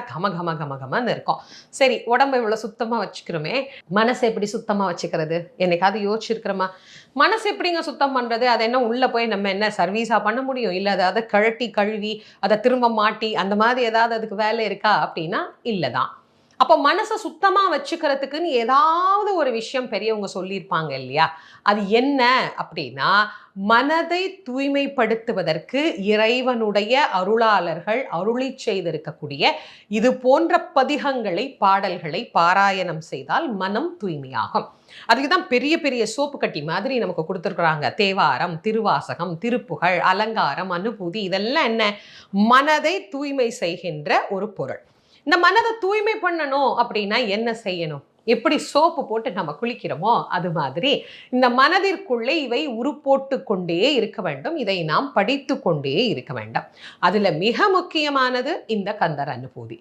கம கம கம கமன்னு இருக்கும். சரி உடம்ப இவ்வளவு சுத்தமா வச்சுக்கிறோமே மனசை எப்படி சுத்தமா வச்சுக்கிறது? என்னைக்காவது யோசிச்சிருக்கிறோமா? மனசு எப்படிங்க சுத்தம் பண்றது? அதை என்ன உள்ள போய் நம்ம என்ன சர்வீஸா பண்ண முடியும்? இல்ல அதை கழட்டி கழுவி அதை திரும்ப மாட்டி அந்த மாதிரி ஏதாவது அதுக்கு வேலை இருக்கா? அப்படின்னா இல்லதான். அப்போ மனசை சுத்தமாக வச்சுக்கிறதுக்குன்னு ஏதாவது ஒரு விஷயம் பெரியவங்க சொல்லியிருப்பாங்க இல்லையா? அது என்ன அப்படின்னா மனதை தூய்மைப்படுத்துவதற்கு இறைவனுடைய அருளாளர்கள் அருளி செய்திருக்கக்கூடிய இது போன்ற பதிகங்களை பாடல்களை பாராயணம் செய்தால் மனம் தூய்மையாகும். அதுக்கு தான் பெரிய பெரிய சோப்பு கட்டி மாதிரி நமக்கு கொடுத்துருக்குறாங்க. தேவாரம் திருவாசகம் திருப்புகழ் அலங்காரம் அனுபூதி இதெல்லாம் என்ன? மனதை தூய்மை செய்கின்ற ஒரு பொருள். இந்த மனதை தூய்மை பண்ணணும் அப்படின்னா என்ன செய்யணும்? எப்படி சோப்பு போட்டு நம்ம குளிக்கிறோமோ அது மாதிரி இந்த மனதிற்குள்ளே இவை உருப்போட்டு கொண்டே இருக்க வேண்டும். இதை நாம் படித்து கொண்டே இருக்க வேண்டும். அதில் மிக முக்கியமானது இந்த கந்தர் அனுபூதி.